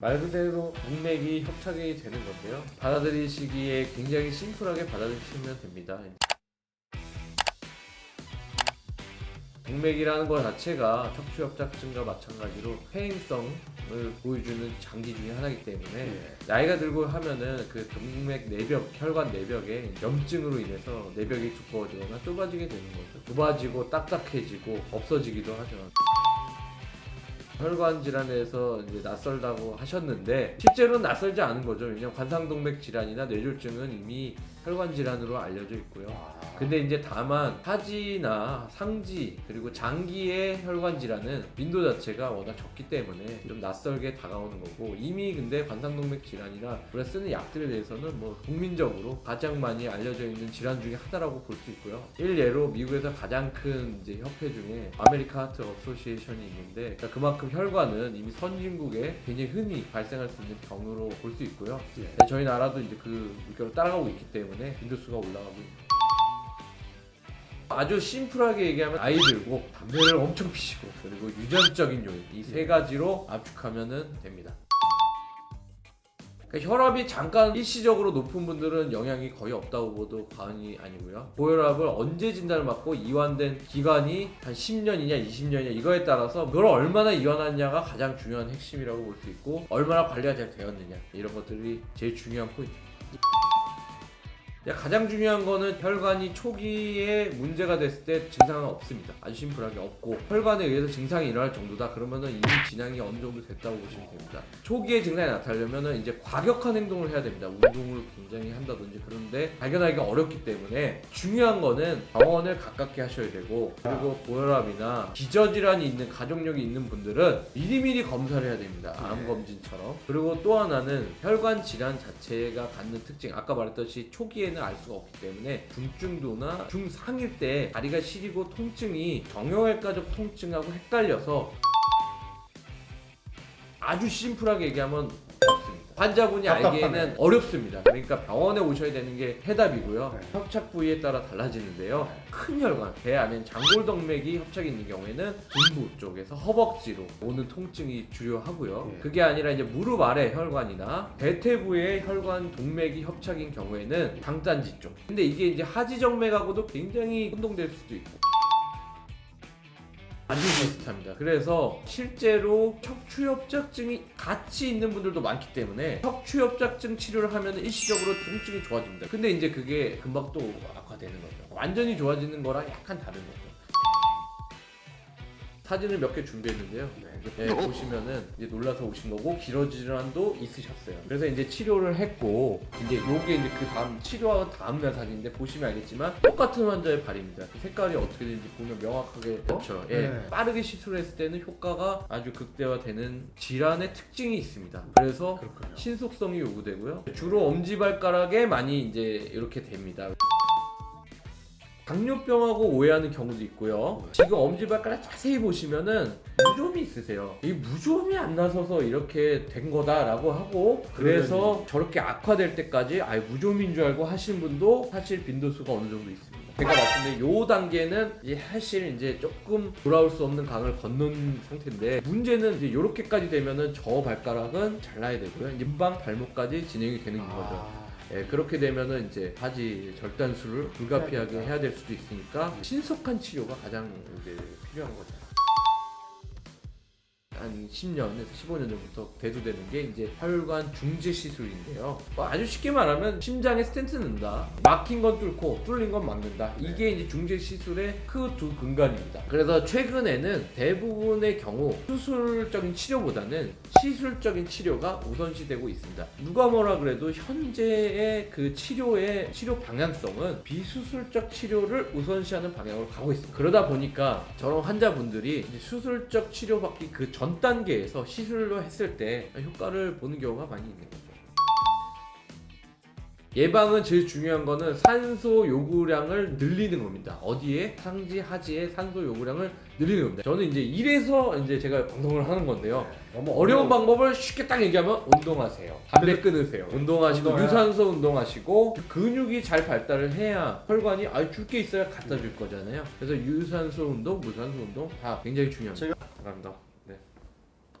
말 그대로 동맥이 협착이 되는 건데요. 받아들이시기에 굉장히 심플하게 받아들이시면 됩니다. 동맥이라는 것 자체가 척추협착증과 마찬가지로 폐행성을 보여주는 장기 중에 하나이기 때문에 네. 나이가 들고 하면은 그 동맥 내벽, 혈관 내벽에 염증으로 인해서 내벽이 두꺼워지거나 좁아지게 되는 거죠. 좁아지고 딱딱해지고 없어지기도 하죠. 혈관 질환에서 이제 낯설다고 하셨는데 실제로는 낯설지 않은 거죠. 왜냐면 관상동맥 질환이나 뇌졸중은 이미 혈관 질환으로 알려져 있고요. 아. 근데 이제 다만 하지나 상지 그리고 장기의 혈관 질환은 빈도 자체가 워낙 적기 때문에 좀 낯설게 다가오는 거고 이미 근데 관상동맥 질환이나 우리가 쓰는 약들에 대해서는 뭐 국민적으로 가장 많이 알려져 있는 질환 중에 하나라고 볼 수 있고요. 일례로 미국에서 가장 큰 이제 협회 중에 아메리카 하트 어소시에이션이 있는데 그러니까 그만큼 혈관은 이미 선진국에 굉장히 흔히 발생할 수 있는 병으로 볼 수 있고요. 예. 네, 저희 나라도 이제 그 물결을 따라가고 있기 때문에 빈도수가 올라가고 있습니다. 아주 심플하게 얘기하면 아이 들고 담배를 엄청 피시고 그리고 유전적인 요인 이 세 가지로 압축하면 됩니다. 그러니까 혈압이 잠깐 일시적으로 높은 분들은 영향이 거의 없다고 봐도 과언이 아니고요. 고혈압을 언제 진단을 받고 이완된 기간이 한 10년이냐 20년이냐 이거에 따라서 그걸 얼마나 이완하느냐가 가장 중요한 핵심이라고 볼 수 있고 얼마나 관리가 잘 되었느냐 이런 것들이 제일 중요한 포인트입니다. 가장 중요한 거는 혈관이 초기에 문제가 됐을 때 증상은 없습니다. 아주 심플하게 없고 혈관에 의해서 증상이 일어날 정도다. 그러면은 이미 진행이 어느 정도 됐다고 보시면 됩니다. 초기에 증상이 나타나려면은 이제 과격한 행동을 해야 됩니다. 운동을 굉장히 한다든지 그런데 발견하기가 어렵기 때문에 중요한 거는 병원을 가깝게 하셔야 되고 그리고 고혈압이나 기저질환이 있는 가족력이 있는 분들은 미리미리 검사를 해야 됩니다. 암 검진처럼. 그리고 또 하나는 혈관 질환 자체가 갖는 특징. 아까 말했듯이 초기에는 알 수가 없기 때문에 중증도나 중상일 때 다리가 시리고 통증이 정형외과적 통증하고 헷갈려서 아주 심플하게 얘기하면. 환자분이 답답하네. 알기에는 어렵습니다. 그러니까 병원에 오셔야 되는 게 해답이고요. 네. 협착 부위에 따라 달라지는데요. 큰 혈관, 배 안에 장골동맥이 협착이 있는 경우에는 둔부 쪽에서 허벅지로 오는 통증이 주요하고요. 예. 그게 아니라 이제 무릎 아래 혈관이나 대퇴부의 혈관 동맥이 협착인 경우에는 장단지 쪽. 근데 이게 이제 하지정맥하고도 굉장히 혼동될 수도 있고. 아주 비슷합니다. 그래서 실제로 척추협착증이 같이 있는 분들도 많기 때문에 척추협착증 치료를 하면 일시적으로 통증이 좋아집니다. 근데 이제 그게 금방 또 악화되는 거죠. 완전히 좋아지는 거랑 약간 다른 거죠. 사진을 몇 개 준비했는데요. 네, 보시면은 이제 놀라서 오신 거고 기러 질환도 있으셨어요. 그래서 이제 치료를 했고 이제 요게 이제 그 다음 치료하고 다음 날 사진인데 보시면 알겠지만 똑같은 환자의 발입니다. 그 색깔이 어떻게 되는지 보면 명확하게 그렇죠. 예. 네. 빠르게 시술했을 때는 효과가 아주 극대화되는 질환의 특징이 있습니다. 그래서 그렇군요. 신속성이 요구되고요. 주로 엄지발가락에 많이 이제 이렇게 됩니다. 당뇨병하고 오해하는 경우도 있고요. 지금 엄지발가락 자세히 보시면은 무좀이 있으세요. 이 무좀이 안 나서서 이렇게 된 거다라고 하고 그래서 저렇게 악화될 때까지 아 무좀인 줄 알고 하신 분도 사실 빈도수가 어느 정도 있습니다. 제가 말씀드린 요 단계는 이제 사실 이제 조금 돌아올 수 없는 강을 건넌 상태인데 문제는 이제 요렇게까지 되면은 저 발가락은 잘라야 되고요. 금방 발목까지 진행이 되는 거죠. 아. 예, 그렇게 되면은 이제 하지 절단술을 불가피하게 해야겠다. 해야 될 수도 있으니까 신속한 치료가 가장 이제 필요한 거죠. 한 10년에서 15년 전부터 대두되는 게 이제 혈관 중재 시술인데요. 뭐 아주 쉽게 말하면 심장에 스텐트 넣는다. 막힌 건 뚫고 뚫린 건 막는다. 이게 이제 중재 시술의 그 두 근간입니다. 그래서 최근에는 대부분의 경우 수술적인 치료보다는 시술적인 치료가 우선시되고 있습니다. 누가 뭐라 그래도 현재의 그 치료의 치료 방향성은 비수술적 치료를 우선시하는 방향으로 가고 있습니다. 그러다 보니까 저런 환자분들이 수술적 치료받기 그전 단계에서 시술로 했을 때 효과를 보는 경우가 많이 있는 거죠. 예방은 제일 중요한 거는 산소 요구량을 늘리는 겁니다. 어디에? 상지, 하지의 산소 요구량을 늘리는 겁니다. 저는 이제 이래서 이제 제가 방송을 하는 건데요. 너무 어려운 방법을 쉽게 딱 얘기하면 운동하세요. 담배 끊으세요. 운동하시고 운동해야- 유산소 운동하시고 근육이 잘 발달을 해야 혈관이 아줄게 있어야 갖다 줄 거잖아요. 그래서 유산소 운동, 무산소 운동 다 굉장히 중요합니다. 제가- 감사합니다.